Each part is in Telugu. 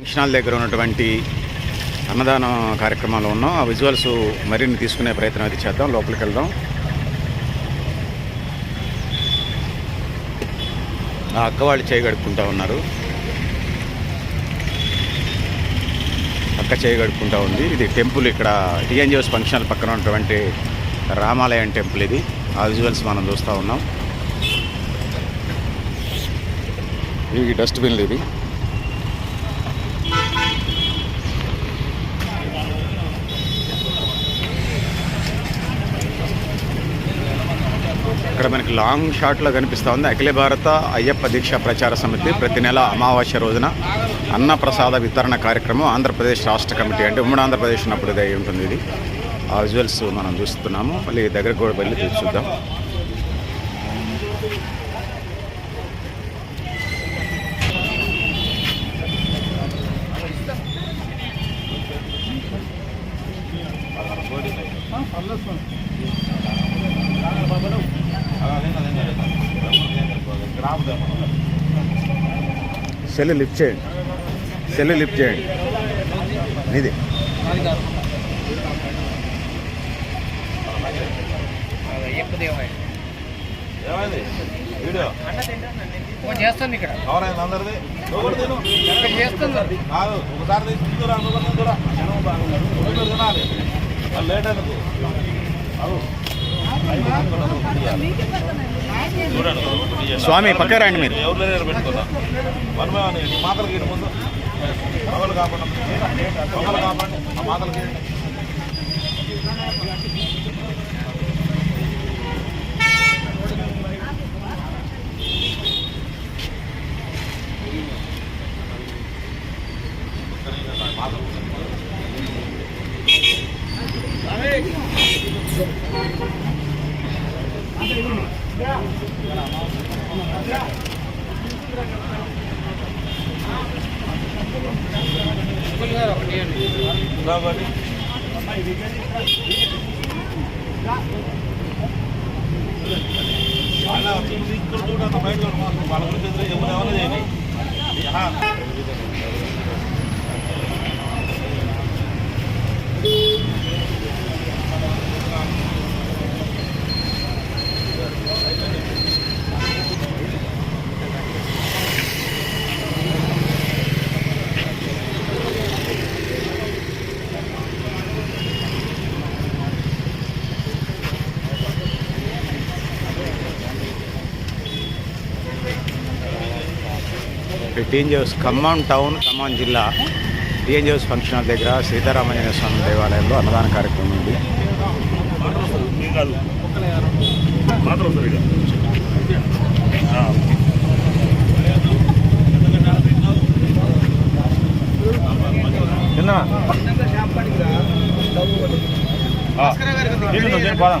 ఫంక్షన్ హాల్ దగ్గర ఉన్నటువంటి అన్నదాన కార్యక్రమంలో ఉన్నాం. ఆ విజువల్స్ మరిన్ని తీసుకునే ప్రయత్నం అయితే చేద్దాం. లోపలికి వెళ్దాం. ఆ అక్క వాళ్ళు చేయగడుక్కుంటా ఉన్నారు. అక్క చేయగడుపుకుంటూ ఉంది. ఇది టెంపుల్ ఇక్కడ టీఎన్జిఎస్ ఫంక్షన్ హాల్ పక్కన ఉన్నటువంటి రామాలయం టెంపుల్ ఇది. ఆ విజువల్స్ మనం చూస్తూ ఉన్నాం. ఇవి డస్ట్బిన్లు ఇవి. ఇక్కడ మనకి లాంగ్ షాట్లో కనిపిస్తూ ఉంది. అఖిల భారత అయ్యప్ప దీక్ష ప్రచార సమితి ప్రతి నెల అమావాస్య రోజున అన్న ప్రసాద వితరణ కార్యక్రమం ఆంధ్రప్రదేశ్ రాష్ట్ర కమిటీ అంటే ఉమ్మడి ఆంధ్రప్రదేశ్ ఉన్నప్పుడు ఉంటుంది ఇది. ఆ విజువల్స్ మనం చూస్తున్నాము. మళ్ళీ దగ్గరకు కూడా వెళ్ళి చూసి చూద్దాం. సెల్ లిఫ్ట్ చేయండి. సెల్ లిఫ్ట్ చేయండి. ఇది వీడియో చేస్తుంది ఇక్కడ ఎవరైనా అందరిది నువ్వు తిను చేస్తుంది కాదు ఒకసారి తీసుకుంటురా నువ్వు తింటురా తినాలి అది లేట్ అనుకో స్వామి పక్క రండి మీరు. ఎవరు లేరు పెట్టుకుందా వన్ బై వన్ ఈ మాతలకి ఇటు ముందు పొగలు కాకుండా పొగలు కాపాడి ఆ మాతలకి కాబట్టి వాళ్ళ ఇక్కడ చూడండి బయట చూడండి మాకు వాళ్ళ గురించి ఎదురు ఎవరు ఎవరు చేయండి ఆహా. టీఎన్జిఓస్ ఖమ్మం టౌన్ ఖమ్మం జిల్లా టీఎన్జిఓస్ ఫంక్షన్ హాల్ దగ్గర సీతారామాంజనేయ స్వామి దేవాలయంలో అన్నదాన కార్యక్రమం ఉంది. మాత్రం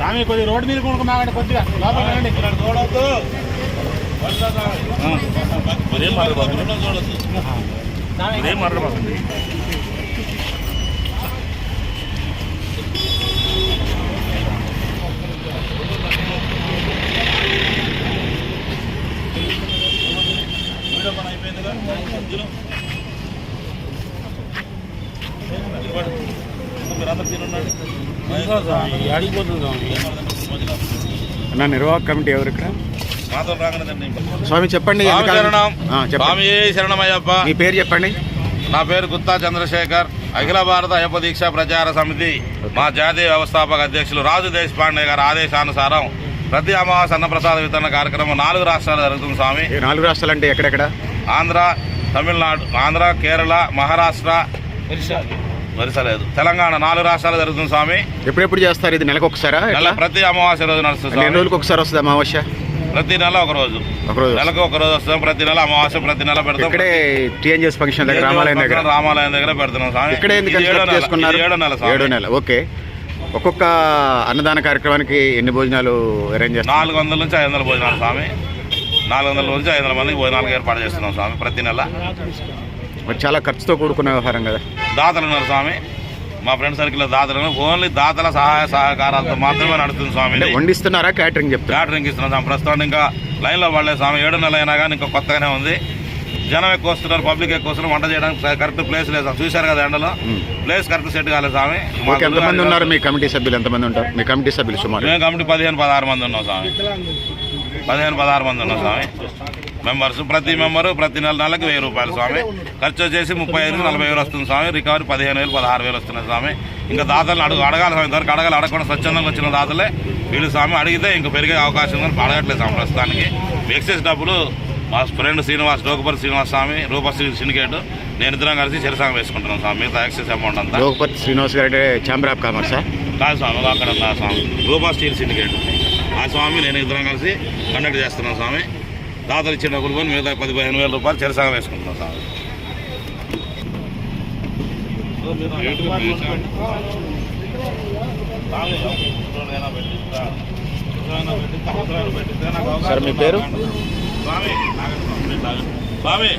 స్వామి కొద్ది రోడ్డు మీద కొనుక్కో మాగండి కొద్దిగా. లోపల రండి. చూడొద్దు మరేం మాట్లాడబాకండి మరేం మాట్లాడబాకండి మీరందరూ తినున్నాడు నా నిర్వాహక కమిటీ ఎవరు ఇక్కడ? స్వామి చెప్పండి స్వామి శరణమయ్యప్ప? మీ పేరు చెప్పండి. నా పేరు గుత్తా చంద్రశేఖర్. అఖిల భారత అయ్యప్ప దీక్ష ప్రచార సమితి మా జాతీయ వ్యవస్థాపక అధ్యక్షులు రాజు దేశపాండే గారి ఆదేశానుసారం ప్రతి అమావాస్య అన్నప్రసాద వితరణ కార్యక్రమం నాలుగు రాష్ట్రాలు జరుగుతుంది స్వామి. ఈ నాలుగు రాష్ట్రాలు అంటే ఎక్కడెక్కడ? ఆంధ్ర తమిళనాడు ఆంధ్ర కేరళ మహారాష్ట్ర ఒరిస్సా లేదు తెలంగాణ నాలుగు రాష్ట్రాలు జరుగుతుంది స్వామి. ఎప్పుడెప్పుడు చేస్తారు ఇది? నెలకు ఒకసారా నెల ప్రతి అమావాస్య రోజు నడుస్తుంది ఎన్ని రోజులకు ఒకసారి వస్తుంది అమావాస్య? ప్రతి నెల ఒక రోజు. నెలకు ఒక రోజు వస్తాం ప్రతి నెల అమావాస్య ప్రతి నెల పెడతాం. ఇక్కడే టీఎన్జిఎస్ ఫంక్షన్ దగ్గర రామాలయం దగ్గర. రామాలయం దగ్గర పెడుతున్నాం స్వామి. ఇక్కడే ఏడో నెల. ఏడో నెల ఓకే. ఒక్కొక్క అన్నదాన కార్యక్రమానికి ఎన్ని భోజనాలు అరేంజ్ చేస్తారు నాలుగు వందల నుంచి ఐదు వందల భోజనాలు స్వామి. నాలుగు వందల నుంచి ఐదు వందల మందికి భోజనాలకు ఏర్పాటు చేస్తున్నాం స్వామి ప్రతి నెల. మరి చాలా ఖర్చుతో కూడుకున్న వ్యవహారం కదా. దాతలు ఉన్నారు స్వామి. మా ఫ్రెండ్ సర్కిల్ దాతలు. ఓన్లీ దాతల సహాయ సహకారాలతో మాత్రమే నడుస్తుంది స్వామి. వండిస్తున్నారా క్యాటరింగ్ చెప్తారా? క్యాటరింగ్ ఇస్తున్నాం స్వామి. ప్రస్తుతం ఇంకా లైన్లో పడలేదు స్వామి. ఏడు నెలలు అయినా కానీ ఇంకా కొత్తగానే ఉంది. జనం ఎక్కువ వస్తున్నారు పబ్లిక్ ఎక్కువ వస్తున్నారు. వంట చేయడానికి కరెక్ట్ ప్లేస్ లేదు స్వామి. చూశారు కదా ఎండలో. ప్లేస్ కరెక్ట్ సెట్ కాలేదు స్వామి. ఎంతమంది ఉన్నారు మీ కమిటీ సభ్యులు? ఎంతమంది ఉంటారు? మీ కమిటీ సభ్యులు సుమారు? మేము కమిటీ పదిహేను పదహారు మంది ఉన్నాం స్వామి. పదిహేను పదహారు మంది ఉన్నాం స్వామి. మెంబర్స్. ప్రతి మెంబరు ప్రతి నెల నెలకి వెయ్యి రూపాయలు స్వామి. ఖర్చు వచ్చేసి ముప్పై ఐదు నలభై వేలు వస్తుంది స్వామి. రికవరీ పదిహేను వేలు పదహారు వేలు వస్తున్నాయి స్వామి. ఇంకా దాతలను అడుగు అడగాలి స్వామి. ఇంతవరకు అడగాలి. అడగకుండా స్వచ్ఛందంగా వచ్చిన దాతలే వీళ్ళు స్వామి అడిగితే ఇంకా పెరిగే అవకాశం ఉందని అడగట్లేదు స్వామి ప్రస్తుతానికి. ఎక్సైజ్ డబ్బులు మా ఫ్రెండ్ శ్రీనివాస్ డోకపల్లి శ్రీనివాస్ స్వామి రూపశ్రీ సిండికేట్ నేను ఇద్దరం కలిసి చెరసాంగం వేసుకుంటున్నాం స్వామి. మిగతా ఎక్సైజ్ అమౌంట్ అంతా. లోకపతి శ్రీనివాస్ గారు ఛాంబర్ ఆఫ్ కామర్సా? కాదు స్వామి అక్కడ ఉన్న స్వామి. రూపా స్టీల్ సిండికేట్. ఆ స్వామి నేను ఇద్దరం కలిసి కండక్ట్ చేస్తున్నాం స్వామి. దాతలు ఇచ్చిన డబ్బులు కొని మిగతా పది పదిహేను వేల రూపాయలు చెరసాగం వేసుకుంటున్నాం స్వామి సార్, మీ పేరు? స్వామి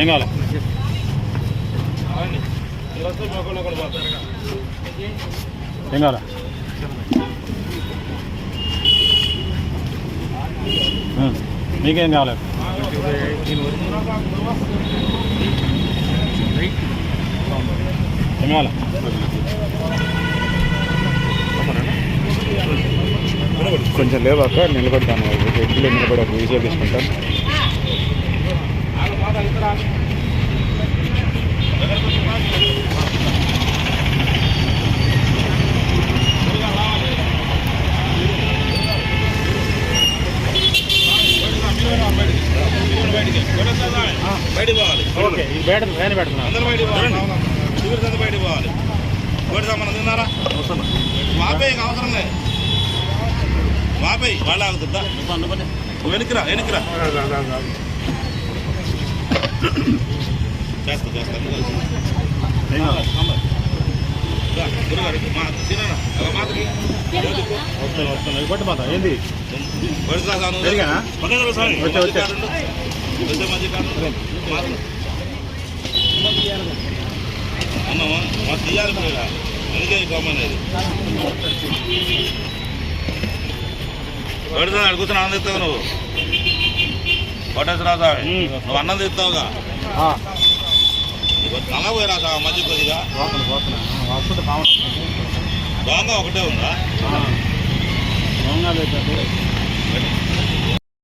ఏం కావాలి ఏం కావాలా Hmm. మీకేం కావాలి ఏం కావాలి కొంచెం లేవాక నిలబడతాను. ఎగ్గులో నిలబడి ఒక వీడియో తీసుకుంటాను. ఇంకా అవసరం లేదు. వాపే వాళ్ళ ఆగుతుందా. నువ్వు వెనక్కిరా వెనక్కిరా చేస్తా చేస్తా. వస్తాను వస్తాను మాత ఏంది. వచ్చే, వచ్చే. అన్నమా మా తీయాలి వెనకే ఇవ్వమనేది వడిసా ఆడ కూర్చొని అన్నం తెస్తావు నువ్వు? కొట్టేసి రాసా. నువ్వు అన్నం తెస్తావుగా? అన్న పోయి రాసా మధ్య కొద్దిగా. దొంగ ఒకటే ఉందా. దొంగ